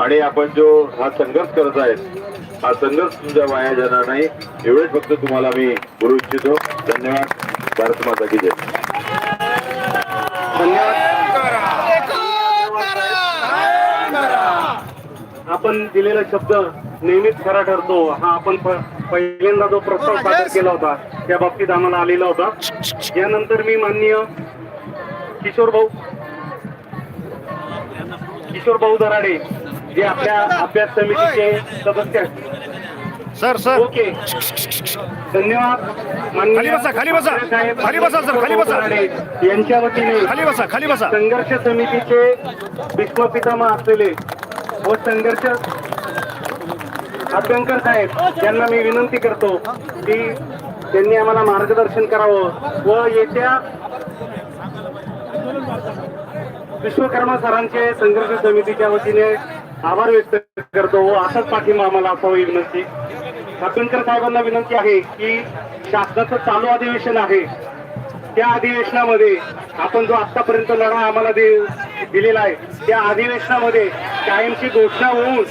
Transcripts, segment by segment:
आणि आपण जो हा संघर्ष करत आहे हा संघर्ष तुमच्या वाया जाणार नाही. एवढेच फक्त तुम्हाला मी बोलू इच्छितो. धन्यवाद. भारत माता की जय. आपण दिलेला शब्द नेहमीच खरा ठरतो. हा आपण पहिल्यांदा जो प्रस्ताव सादर केला होता त्या बाबतीत आम्हाला आलेला होता. यानंतर मी माननीय किशोर भाऊ किशोर भाऊ दराडे जे आपल्या अभ्यास समितीचे सदस्य सर सर. ओके. धन्यवाद. खाली बसा, खाली बसा. खाली बसा, सर, खाली बसा. यांच्या वतीने खाली बसा खाली बसा. संघर्ष समितीचे विश्वपितामह असलेले व संघर्ष अभ्यंकर साहेब यांना मी विनंती करतो की त्यांनी आम्हाला मार्गदर्शन करावं व येत्या विश्वकर्मा सरांचे संघर्ष समितीच्या वतीने आभार व्यक्त करतो. असाच पाठिंबा आम्हाला असावा ही विनंती. अभ्यंकर साहेबांना विनंती आहे की शासनाचं चालू अधिवेशन आहे. त्या अधिवेशनामध्ये आपण जो आतापर्यंत लढा आम्हाला दे- दिलेला आहे त्या अधिवेशनामध्ये कायमची घोषणा होऊन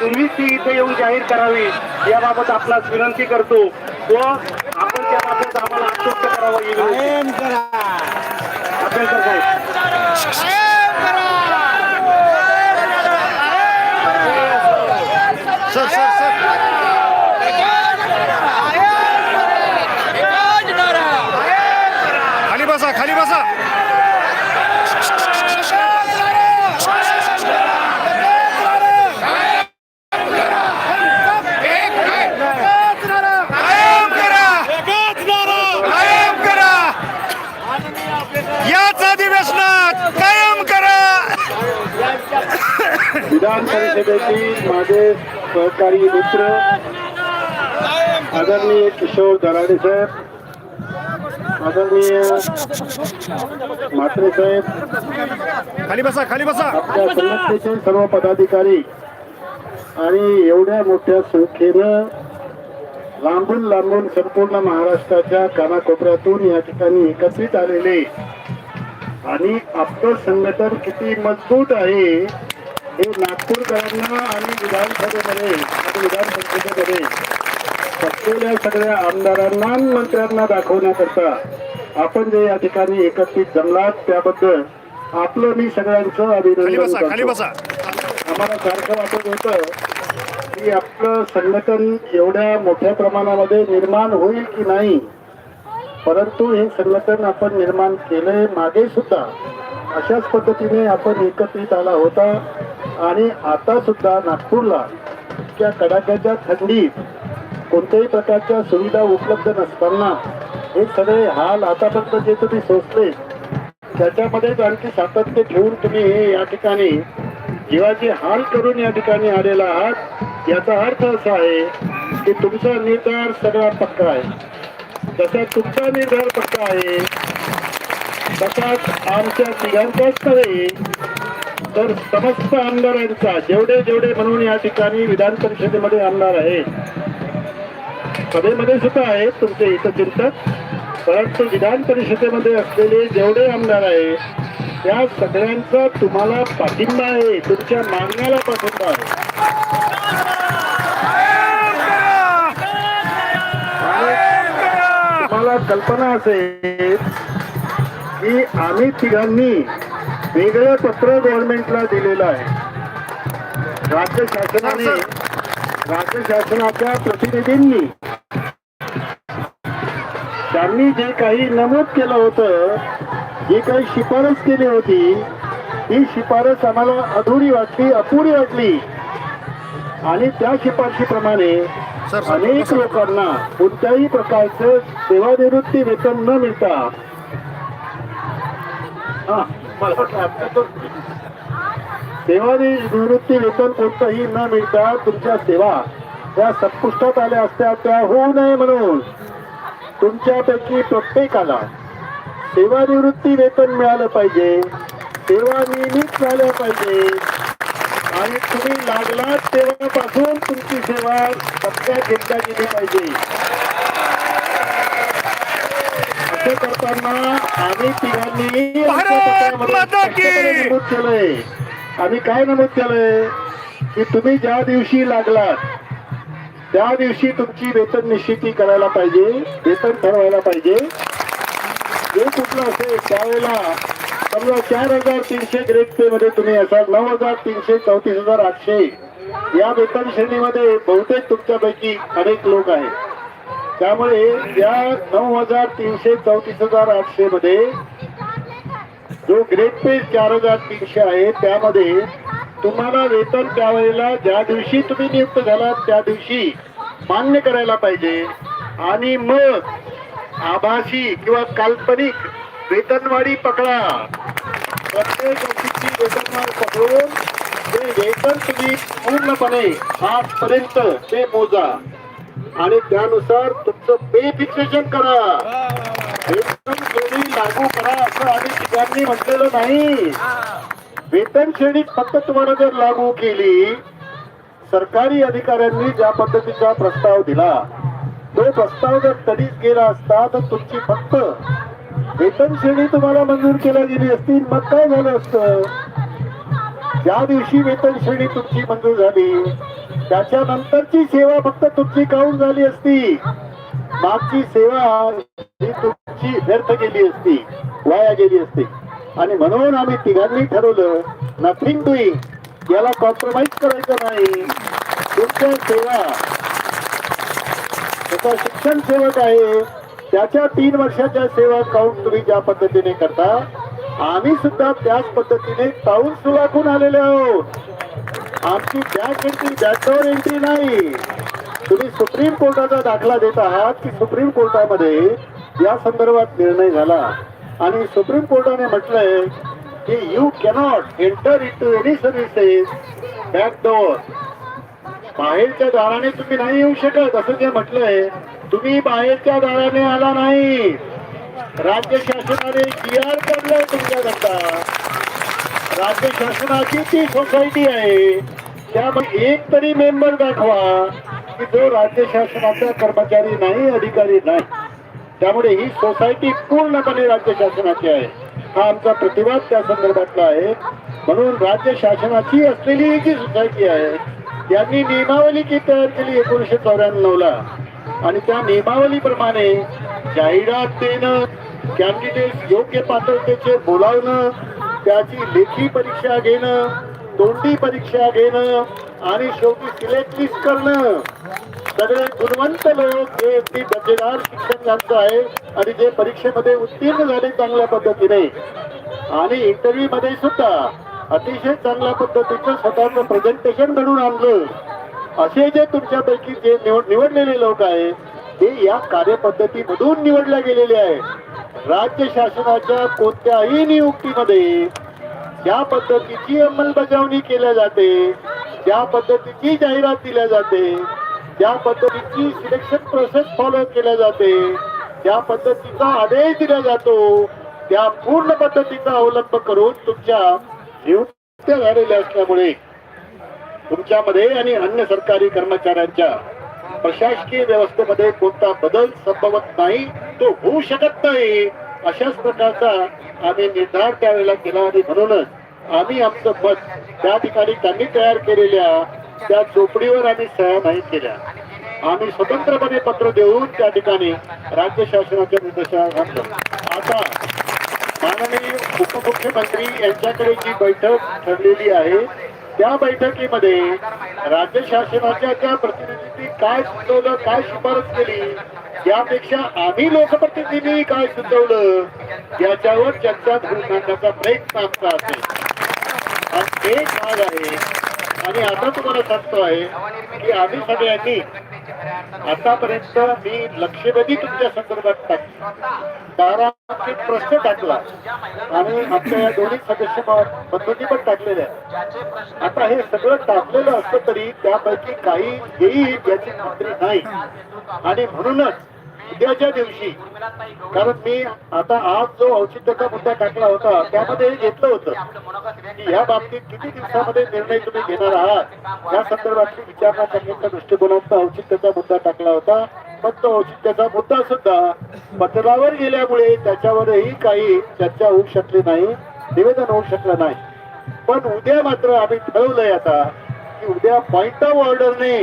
तुम्हीच ती इथे येऊन जाहीर करावी याबाबत आपणास विनंती करतो. व आपण त्याबाबत आम्हाला आश्वस्त करावं ही अभ्यंकर साहेब सर सर सर खाली बसा खाली बसा कायम करा कायम करा याच अधिवेशनात कायम करा. विधान परिषदेतील माझे सहकारी मित्र आदरणीय किशोर दराडे साहेब आदरणीय म्हात्रे साहेब खाली बसा खाली बसा. आपल्या संघटनेचे सर्व पदाधिकारी आणि एवढ्या मोठ्या संख्येनं लांबून लांबून संपूर्ण महाराष्ट्राच्या कानाकोपऱ्यातून या ठिकाणी एकत्रित आलेले. आणि आपलं संघटन किती मजबूत आहे हे नागपूरकरांना आणि विधानसभेमध्ये आणि विधान परिषदेमध्ये बसलेल्या सगळ्या आमदारांना मंत्र्यांना दाखवण्याकरता आपण जे या ठिकाणी एकत्रित जमलात त्याबद्दल आपलं मी सगळ्यांचं अभिनंदन आम्हाला सारखं वाटत होतं की आपलं संघटन एवढ्या मोठ्या प्रमाणामध्ये निर्माण होईल की नाही? परंतु हे संघटन आपण निर्माण केले मागे सुद्धा. अशाच पद्धतीने आपण एकत्रित आला होता. आणि आता सुद्धा नागपूरला त्या कडाक्याच्या थंडीत कोणत्याही प्रकारच्या सुविधा उपलब्ध नसताना हे सगळे हाल आतापर्यंत जे तुम्ही सोचले त्याच्यामध्येच आणखी सातत्य ठेवून तुम्ही हे या ठिकाणी जीवाची हाल करून या ठिकाणी आलेला आहात. याचा अर्थ असा आहे की तुमचा निर्धार सगळा पक्का आहे. जसा तुमचा निर्धार पक्का आहे तसाच आमच्या तिघांचाच नव्हे तर समस्त आमदारांचा जेवढे जेवढे म्हणून या ठिकाणी विधान परिषदेमध्ये आमदार आहेत सभेमध्ये सुद्धा आहेत तुमचे हितचिंतक परंतु विधान परिषदेमध्ये असलेले जेवढे आमदार आहेत त्या सगळ्यांचा तुम्हाला पाठिंबा आहे तुमच्या मागण्याला पाठिंबा आहे. तुम्हाला कल्पना असेल की आम्ही तिघांनी वेगळं पत्र गव्हर्नमेंटला दिलेलं आहे. राज्य शासनाने राज्य शासनाच्या प्रतिनिधींनी त्यांनी जे काही नमूद केलं होतं जी काही शिफारस केली होती ही शिफारस आम्हाला अधुरी वाटली अपुरी वाटली आणि त्या शिफारशीप्रमाणे अनेक. लोकांना कोणत्याही प्रकारचं सेवानिवृत्ती वेतन न मिळता हा, सेवानिवृत्ती वेतन कोणतंही न मिळता तुमच्या सेवा या संपुष्टात आल्या असत्या त्या होऊ नये म्हणून तुमच्यापैकी प्रत्येकाला सेवानिवृत्ती वेतन मिळालं पाहिजे. सेवा नियमित झाल्या पाहिजे. आणि तुम्ही लागलात तेव्हापासून तुमची सेवा टप्प्यात घेतल्या गेली पाहिजे. असं करताना आम्ही तिघांनी नमूद केलंय. आम्ही काय नमूद केलंय? की तुम्ही ज्या दिवशी लागलात त्या दिवशी तुमची वेतन निश्चिती करायला पाहिजे वेतन ठरवायला पाहिजे. जे असेल? त्यावेळेला समजा चार हजार तीनशे ग्रेड पे मध्ये तुम्ही असाल. नऊ हजार तीनशे चौतीस हजार आठशे. या वेतन श्रेणीमध्ये बहुतेक तुमच्यापैकी अनेक लोक आहेत. त्यामुळे या नऊ हजार तीनशे चौतीस हजार आठशे मध्ये जो ग्रेड पे चार हजार तीनशे आहे त्यामध्ये तुम्हाला वेतन त्यावेळेला ज्या दिवशी तुम्ही नियुक्त झालात त्या दिवशी मान्य करायला पाहिजे. आणि मग आभासी किंवा काल्पनिक वेतनवाढी पकडा. प्रत्येक वर्षीची वेतनवाढ पकडून ते वेतन तुम्ही पूर्णपणे आजपर्यंत ते मोजा. आणि त्यानुसार तुमचं पे फिक्सेशन करा. वेतन श्रेणी लागू करा असं आम्ही ठिकाणी म्हटलेलं नाही. वेतन श्रेणी फक्त तुम्हाला जर लागू केली सरकारी अधिकाऱ्यांनी ज्या पद्धतीचा प्रस्ताव दिला तो प्रस्ताव जर तडीच गेला असता तर तुमची फक्त वेतन श्रेणी तुम्हाला मंजूर केल्या गेली असती मग काय झालं असतं? ज्या दिवशी वेतन श्रेणी तुमची मंजूर झाली त्याच्यानंतरची सेवा फक्त तुमची काऊन झाली असती? मागची सेवा ही तुमची व्यर्थ गेली असती वाया गेली असती. आणि म्हणून आम्ही तिघांनी ठरवलं नथिंग डुईंग याला कॉम्प्रोमाइज करायचं नाही. तुमच्या सेवा त्याचा शिक्षण सेवक आहे. त्याच्या तीन वर्षाच्या सेवा काउंट तुम्ही ज्या पद्धतीने करता आम्ही सुद्धा त्याच पद्धतीने काउंट सुलाखून आलेले आहोत. आमची बॅक एंट्री बॅकडोर एंट्री नाही. तुम्ही सुप्रीम कोर्टाचा दाखला देत आहात की सुप्रीम कोर्टामध्ये या संदर्भात निर्णय झाला. आणि सुप्रीम कोर्टाने म्हटलंय की you cannot enter into any services backdoor बाहेरच्या दाराने तुम्ही नाही येऊ शकत असं जे म्हटलंय तुम्ही बाहेरच्या दाराने आला नाही. राज्य शासनाने जी आर काढलाय तुमच्याकरता. राज्य शासनाची ती सोसायटी आहे. त्यामुळे एक तरी मेंबर दाखवा की जो राज्य शासनाचा कर्मचारी नाही अधिकारी नाही. त्यामुळे ही सोसायटी पूर्णपणे राज्य शासनाची आहे. हा आमचा प्रतिवाद त्या संदर्भातला आहे. म्हणून राज्य शासनाची असलेली ही जी सोसायटी आहे त्यांनी नियमावली की तयार केली एकोणीशे चौऱ्याण्णव ला आणि त्या नियमावलीप्रमाणे जाहिरात देणं कॅन्डिडेट योग्य पात्रतेचे बोलावणं त्याची लेखी परीक्षा घेणं तोंडी परीक्षा घेणं आणि शेवटी सिलेक्ट लिस्ट करणं. सगळे गुणवंत लोक जे अगदी दर्जेदार शिक्षण यांचं आहे आणि जे परीक्षेमध्ये उत्तीर्ण झाले चांगल्या पद्धतीने. आणि इंटरव्ह्यू मध्ये सुद्धा अतिशय चांगल्या पद्धतीचं स्वतःचं प्रेझेंटेशन घडून आणलं. असे जे तुमच्यापैकी जे निवड निवडलेले लोक आहेत ते या कार्यपद्धतीमधून निवडले गेलेले आहेत. राज्य शासनाच्या कोणत्याही नियुक्तीमध्ये ज्या पद्धतीची अंमलबजावणी केल्या जाते ज्या पद्धतीची जाहिरात दिल्या जाते ज्या पद्धतीची सिलेक्शन प्रोसेस फॉलो केल्या जाते ज्या पद्धतीचा आदेश दिला जातो त्या पूर्ण पद्धतीचा अवलंब करून तुमच्या नियुक्त्या झालेल्या असल्यामुळे तुमच्यामध्ये आणि अन्य सरकारी कर्मचाऱ्यांच्या प्रशासकीय व्यवस्थेमध्ये कोणता बदल संभवत नाही तो होऊ शकत नाही अशाच प्रकारचा आम्ही निर्धार त्यावेळेला केला आणि म्हणूनच आम्ही आमचं मत त्या ठिकाणी त्यांनी तयार केलेल्या त्या चोपडीवर आम्ही सह्या नाही केल्या. आम्ही स्वतंत्रपणे पत्र देऊन त्या ठिकाणी राज्य शासनाच्या निर्देशात घातलं आता माननीय उपमुख्यमंत्री यांच्याकडे जी बैठक ठरलेली आहे त्या बैठकीमध्ये राज्य शासनाच्या त्या प्रतिनिधींनी काय सुचवलं काय शिफारस केली यापेक्षा आम्ही लोकप्रतिनिधींनी काय सुचवलं याच्यावर चर्चा धरून आणण्याचा प्रयत्न आमचा असेल हा एक भाग आहे आणि आता तुम्हाला सांगतो आहे की आम्ही सगळ्यांनी आतापर्यंत मी लक्षवेधी तुमच्या संदर्भात टाकली. बारा प्रश्न टाकला. आणि आमच्या या दोन्ही सदस्य बंधूंनी पण टाकलेले आता हे सगळं टाकलेलं असलं तरी त्यापैकी काही येईल याची खात्री नाही. आणि म्हणूनच उद्याच्या दिवशी. कारण मी आता आज जो औचित्याचा मुद्दा टाकला होता त्यामध्ये हे घेतलं होतं की या बाबतीत किती दिवसामध्ये निर्णय तुम्ही घेणार आहात? या संदर्भातली विचारणा करण्याच्या दृष्टिकोनातून औचित्याचा मुद्दा टाकला होता. पण तो औचित्याचा मुद्दा सुद्धा पत्रावर गेल्यामुळे त्याच्यावरही काही चर्चा होऊ शकली नाही निवेदन होऊ शकलं नाही. पण उद्या मात्र आम्ही ठरवलंय आता की उद्या पॉइंट ऑफ ऑर्डरने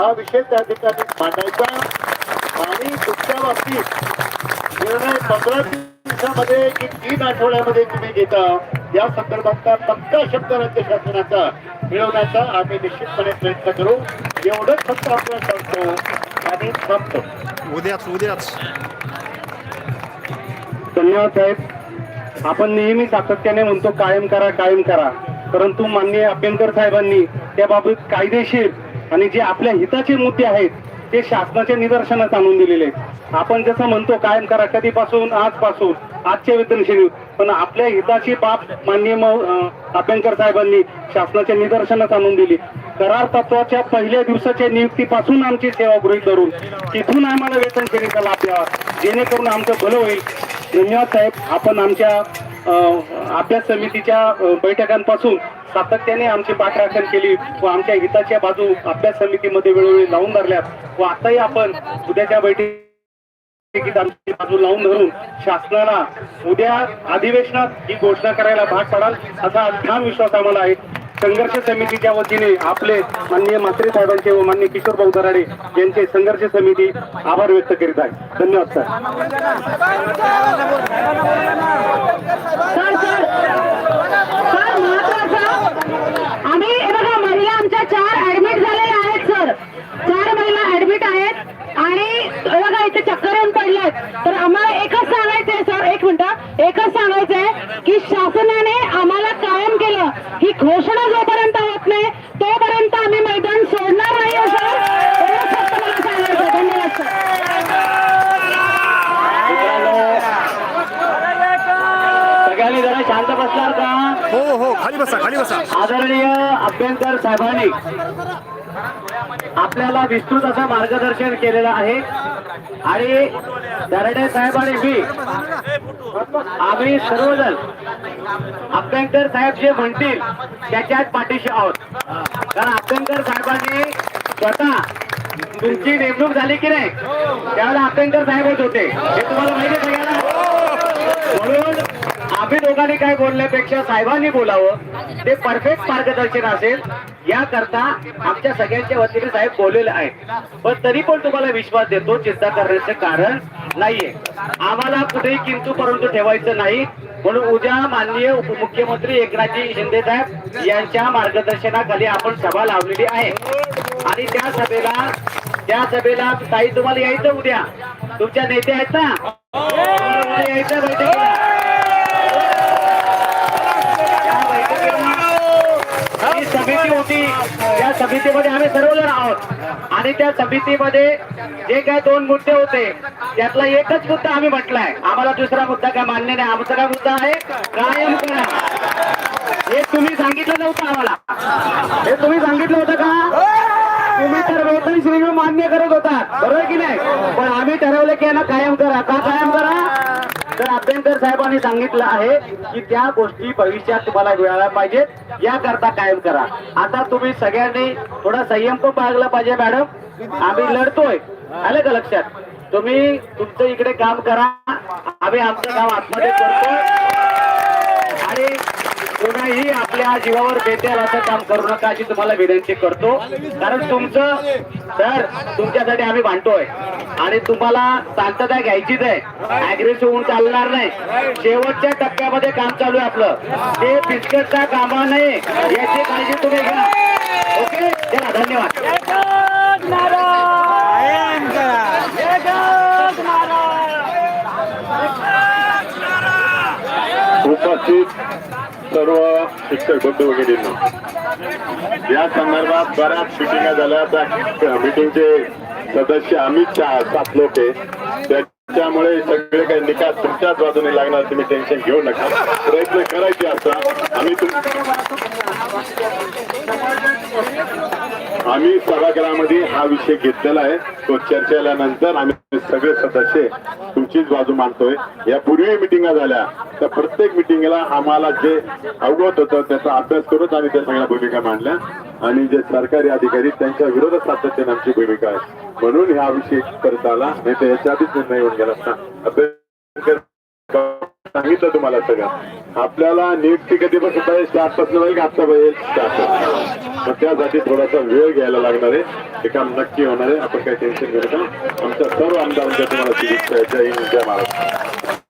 हा विषय त्या ठिकाणी मांडायचा. आणि तुमच्या बाबतीत निर्णय पंधरा दिवसामध्ये की तीन आठवड्यामध्ये तुम्ही घेता या संदर्भातला पक्का शब्द राज्य शासनाचा मिळवण्याचा आम्ही निश्चितपणे प्रयत्न करू. एवढंच फक्त आपलं सांगतो आणि थांबतो. उद्याच उद्याच. धन्यवाद साहेब. आपण नेहमी सातत्याने म्हणतो कायम करा कायम करा. परंतु माननीय अभ्यंकर साहेबांनी त्याबाबत कायदेशीर आणि जे आपल्या हिताचे मुद्दे आहेत ते शासनाच्या निदर्शनात आणून दिलेले आहेत. आपण जसं म्हणतो कायम करा कधीपासून? आजपासून. आजच्या वेतनश्रेणी पण आपल्या हिताची बाब माननीय म- अभ्यंकर साहेबांनी शासनाच्या निदर्शनात आणून दिली. करार तत्वाच्या पहिल्या दिवसाच्या नियुक्तीपासून आमची सेवा गृहीत धरून तिथून आम्हाला वेतन श्रेणीचा लाभ द्यावा. जेणेकरून आमचं भलं होईल. धन्यवाद साहेब. आपण आमच्या अभ्यास समितीच्या बैठकांपासून सातत्याने आमची पाठराखण केली व आमच्या हिताच्या बाजू अभ्यास समितीमध्ये वेळोवेळी लावून धरल्यात व आताही आपण उद्याच्या बैठकीत आमची बाजू लावून धरून शासनाला उद्या अधिवेशनात ही घोषणा करायला भाग पडाल असा ठाम विश्वास आम्हाला आहे संघर्ष समितीच्या वतीने आपले माननीय मात्रे साहेबांचे व माननीय किशोर भाऊ दराडे यांचे संघर्ष समिती आभार व्यक्त करीत आहे धन्यवाद सर आम्ही बघा महिला आमच्या चार ऍडमिट झालेल्या आहेत सर चार महिला ऍडमिट आहेत. आणि बघा इथे चक्कर येऊन पडल्यात. तर आम्हाला एकच सांगायचंय सर एक मिनिट. एकच सांगायचंय की शासनाने आम्हाला कायम केलं. ही घोषणा जोपर्यंत होत नाही तोपर्यंत आम्ही मैदान सोडणार नाही हो सर एवढंच फक्त मला सांगायचं धन्यवाद सर सगळ्यांनी जरा शांत बसणार का हो हो खाली बसा खाली बसा आदरणीय अभ्यंकर साहेबांनी आपल्याला विस्तृत असं मार्गदर्शन केलेलं आहे. आणि दरडे साहेब आणि मी आम्ही सर्वजण अभ्यंकर साहेब जे म्हणतील त्याच्याच पाठीशी आहोत. कारण अभ्यंकर साहेबांनी स्वतः तुमची नेमणूक झाली की नाही त्यावेळेला अभ्यंकर साहेबच होते. हे तुम्हाला माहिती सगळ्यांना म्हणून आम्ही दोघांनी काय बोलण्यापेक्षा साहेबांनी बोलावं. ते परफेक्ट मार्गदर्शन असेल. याकरता आमच्या सगळ्यांच्या वतीने साहेब बोललेले आहेत. पण तरी पण तुम्हाला विश्वास देतो चिंता करण्याचं कारण नाहीये. आम्हाला कुठेही किंतू परंतु ठेवायचं नाही. म्हणून उद्या माननीय उपमुख्यमंत्री एकनाथजी शिंदे साहेब यांच्या मार्गदर्शनाखाली आपण सभा लावलेली आहे. आणि त्या सभेला त्या सभेला ताई तुम्हाला यायचं उद्या. तुमच्या नेते आहेत ना? उद्या यायचं बैठकीला. होती. त्या समितीमध्ये आम्ही सर्वजण आहोत. आणि त्या समितीमध्ये जे काय दोन मुद्दे होते त्यातला एकच मुद्दा आम्ही म्हटलाय. आम्हाला दुसरा मुद्दा काय मान्य नाही. आमचा काय मुद्दा आहे कायम करा. हे तुम्ही सांगितलं नव्हतं आम्हाला. हे तुम्ही सांगितलं होतं का? तुम्ही तर वेतन श्रेणी मान्य करत होता बरोबर की नाही? पण आम्ही ठरवलं की यांना कायम करा. का कायम करा? तर अभ्यंकर साहेबांनी सांगितलं आहे की त्या गोष्टी भविष्यात तुम्हाला मिळाल्या पाहिजेत याकरता कायम करा. आता तुम्ही सगळ्यांनी थोडा संयम पण बाळगला पाहिजे मॅडम. आम्ही लढतोय. आलं का लक्षात? तुम्ही तुमचं इकडे काम करा. आम्ही आमचं काम आतमध्ये करतो. कोणाही आपल्या जीवावर बेतेल असं काम करू नका अशी तुम्हाला विनंती करतो. कारण तुमचं सर तुमच्यासाठी आम्ही भांडतोय. आणि तुम्हाला शांतता घ्यायचीच आहे. अग्रेसिव्ह होऊन चालणार नाही. शेवटच्या टप्प्यामध्ये काम चालू आहे आपलं. ते बिस्कटचा कामा नये याची काळजी तुम्ही घ्या. ओके? चला धन्यवाद. उपस्थित सर्व शिक्षक बंधू भगिनींना या संदर्भात बऱ्याच मिटिंगा झाल्या. त्या मिटिंगचे सदस्य आम्ही चार सात लोक त्याच्यामुळे सगळे काही निकाल तुमच्याच बाजूने लागणार तुम्ही टेन्शन घेऊ नका. प्रयत्न करायचे असता आम्ही आम्ही सभागृहामध्ये हा विषय घेतलेला आहे. तो चर्चेल्यानंतर आम्ही सगळे सदस्य तुमचीच बाजू मानतोय. या पूर्वी मिटिंगा झाल्या. तर प्रत्येक मिटिंगला आम्हाला जे अवगत होतं त्याचा अभ्यास करूनच आम्ही त्या सगळ्या भूमिका मांडल्या. आणि जे सरकारी अधिकारी त्यांच्या विरोधात सातत्याने आमची भूमिका आहे. म्हणून ह्या विषयी करता आला. नाही तर याच्या आधीच निर्णय येऊन गेला असता. अभ्यास सांगितलं तुम्हाला सगळं. आपल्याला नियुक्ती कधी पाहिजे आहे स्टार्टपासून होईल का आता पाहिजे स्टार्ट मग त्यासाठी थोडासा वेळ घ्यायला लागणार आहे. हे काम नक्की होणार आहे. आपण काही टेन्शन घेऊ नका. आमच्या सर्व आमदारांच्या तुम्हाला शुभेच्छा जय हिंद जय महाराष्ट्र.